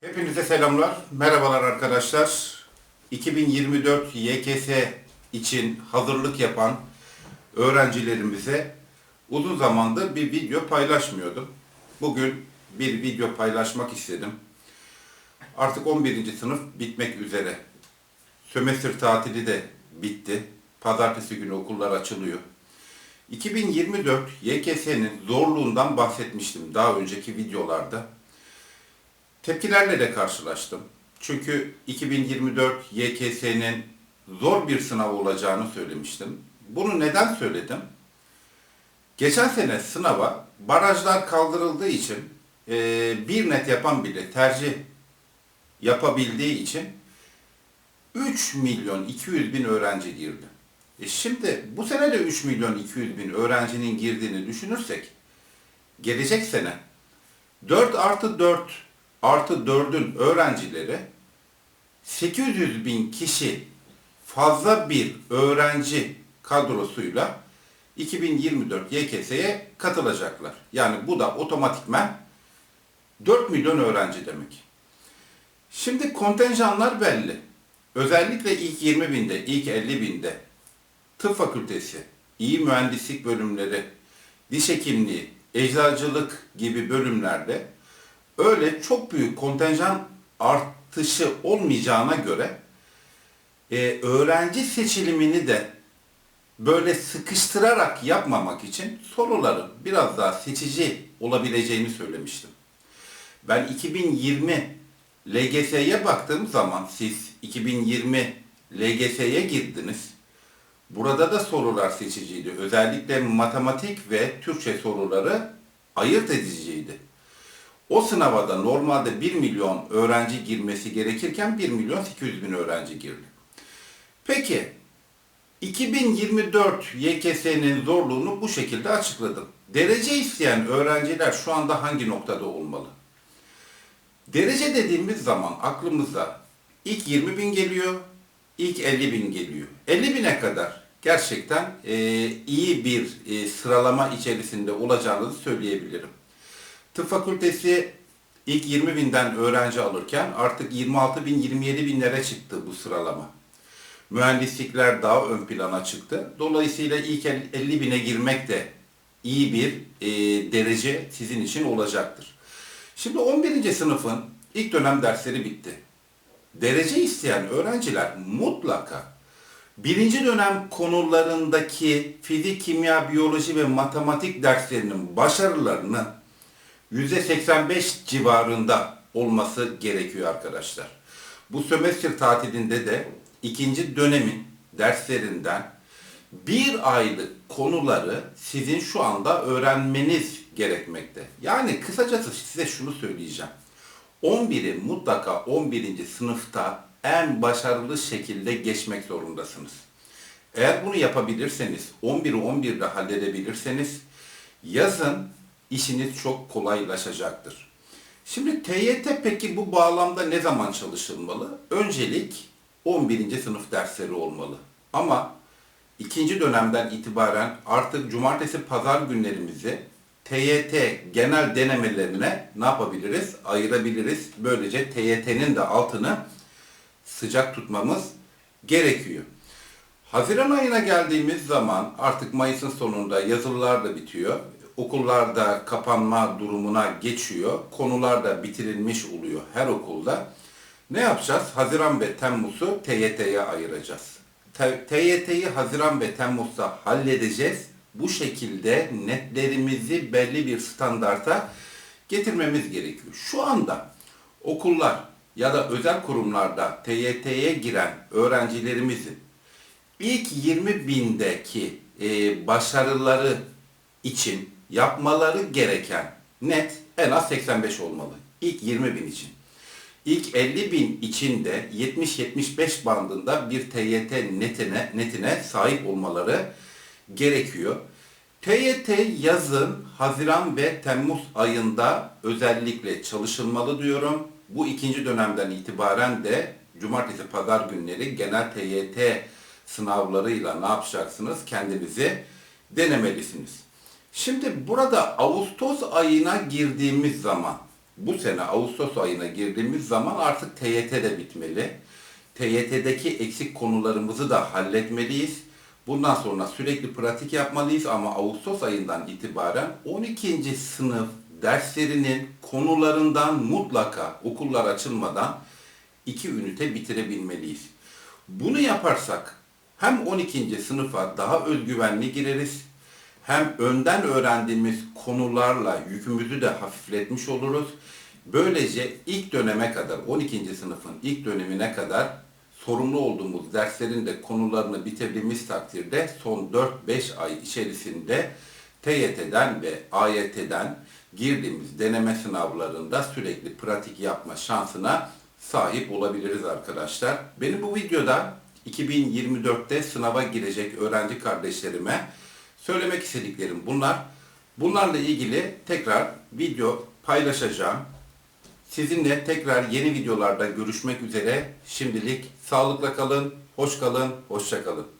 Hepinize selamlar, merhabalar arkadaşlar. 2024 YKS için hazırlık yapan öğrencilerimize uzun zamandır bir video paylaşmıyordum. Bugün bir video paylaşmak istedim. Artık 11. sınıf bitmek üzere. Sömestr tatili de bitti. Pazartesi günü okullar açılıyor. 2024 YKS'nin zorluğundan bahsetmiştim daha önceki videolarda. Tepkilerle de karşılaştım. Çünkü 2024 YKS'nin zor bir sınav olacağını söylemiştim. Bunu neden söyledim? Geçen sene sınava barajlar kaldırıldığı için e, bir net yapan bile tercih yapabildiği için 3 milyon 200 bin öğrenci girdi. E şimdi bu sene de 3 milyon 200 bin öğrencinin girdiğini düşünürsek gelecek sene 4 artı 4 artı 4'ün öğrencileri 800 bin kişi fazla bir öğrenci kadrosuyla 2024 YKS'ye katılacaklar. Yani bu da otomatikmen 4 milyon öğrenci demek. Şimdi kontenjanlar belli. Özellikle ilk 20 binde, ilk 50 binde tıp fakültesi, iyi mühendislik bölümleri, diş hekimliği, eczacılık gibi bölümlerde öyle çok büyük kontenjan artışı olmayacağına göre e, öğrenci seçilimini de böyle sıkıştırarak yapmamak için soruların biraz daha seçici olabileceğini söylemiştim. Ben 2020 LGS'ye baktığım zaman siz 2020 LGS'ye girdiniz. Burada da sorular seçiciydi. Özellikle matematik ve Türkçe soruları ayırt ediciydi. O sınava da normalde 1 milyon öğrenci girmesi gerekirken 1 milyon 800 bin öğrenci girdi. Peki 2024 YKS'nin zorluğunu bu şekilde açıkladım. Derece isteyen öğrenciler şu anda hangi noktada olmalı? Derece dediğimiz zaman aklımıza ilk 20 bin geliyor, ilk 50 bin geliyor. 50 bine kadar gerçekten e, iyi bir e, sıralama içerisinde olacağınızı söyleyebilirim. Tıp fakültesi ilk 20 binden öğrenci alırken artık 26 bin 27 binlere çıktı bu sıralama. Mühendislikler daha ön plana çıktı. Dolayısıyla ilk 50 bine girmek de iyi bir e, derece sizin için olacaktır. Şimdi 11. sınıfın ilk dönem dersleri bitti. Derece isteyen öğrenciler mutlaka birinci dönem konularındaki fizik, kimya, biyoloji ve matematik derslerinin başarılarını %85 civarında olması gerekiyor arkadaşlar. Bu sömestr tatilinde de ikinci dönemin derslerinden bir aylık konuları sizin şu anda öğrenmeniz gerekmekte. Yani kısacası size şunu söyleyeceğim. 11'i mutlaka 11. sınıfta en başarılı şekilde geçmek zorundasınız. Eğer bunu yapabilirseniz, 11'i 11'de halledebilirseniz yazın işiniz çok kolaylaşacaktır. Şimdi TYT peki bu bağlamda ne zaman çalışılmalı? Öncelik 11. sınıf dersleri olmalı. Ama ikinci dönemden itibaren artık cumartesi pazar günlerimizi TYT genel denemelerine ne yapabiliriz? Ayırabiliriz. Böylece TYT'nin de altını sıcak tutmamız gerekiyor. Haziran ayına geldiğimiz zaman artık Mayıs'ın sonunda yazılılar da bitiyor. Okullar da kapanma durumuna geçiyor. Konular da bitirilmiş oluyor her okulda. Ne yapacağız? Haziran ve Temmuz'u TYT'ye ayıracağız. TYT'yi Haziran ve Temmuz'da halledeceğiz. Bu şekilde netlerimizi belli bir standarta getirmemiz gerekiyor. Şu anda okullar ya da özel kurumlarda TYT'ye giren öğrencilerimizin ilk 20 bindeki e, başarıları için yapmaları gereken net en az 85 olmalı. İlk 20 bin için. İlk 50 bin içinde 70-75 bandında bir TYT netine, netine sahip olmaları gerekiyor. TYT yazın Haziran ve Temmuz ayında özellikle çalışılmalı diyorum. Bu ikinci dönemden itibaren de cumartesi pazar günleri genel TYT sınavlarıyla ne yapacaksınız? Kendinizi denemelisiniz. Şimdi burada Ağustos ayına girdiğimiz zaman bu sene Ağustos ayına girdiğimiz zaman artık TYT de bitmeli. TYT'deki eksik konularımızı da halletmeliyiz. Bundan sonra sürekli pratik yapmalıyız ama Ağustos ayından itibaren 12. sınıf derslerinin konularından mutlaka okullar açılmadan iki ünite bitirebilmeliyiz. Bunu yaparsak hem 12. sınıfa daha özgüvenli gireriz, hem önden öğrendiğimiz konularla yükümüzü de hafifletmiş oluruz. Böylece ilk döneme kadar, 12. sınıfın ilk dönemine kadar sorumlu olduğumuz derslerin de konularını bitirdiğimiz takdirde son 4-5 ay içerisinde TYT'den ve AYT'den girdiğimiz deneme sınavlarında sürekli pratik yapma şansına sahip olabiliriz arkadaşlar. Benim bu videoda 2024'te sınava girecek öğrenci kardeşlerime söylemek istediklerim bunlar. Bunlarla ilgili tekrar video paylaşacağım. Sizinle tekrar yeni videolarda görüşmek üzere. Şimdilik sağlıkla kalın, hoş kalın, hoşça kalın.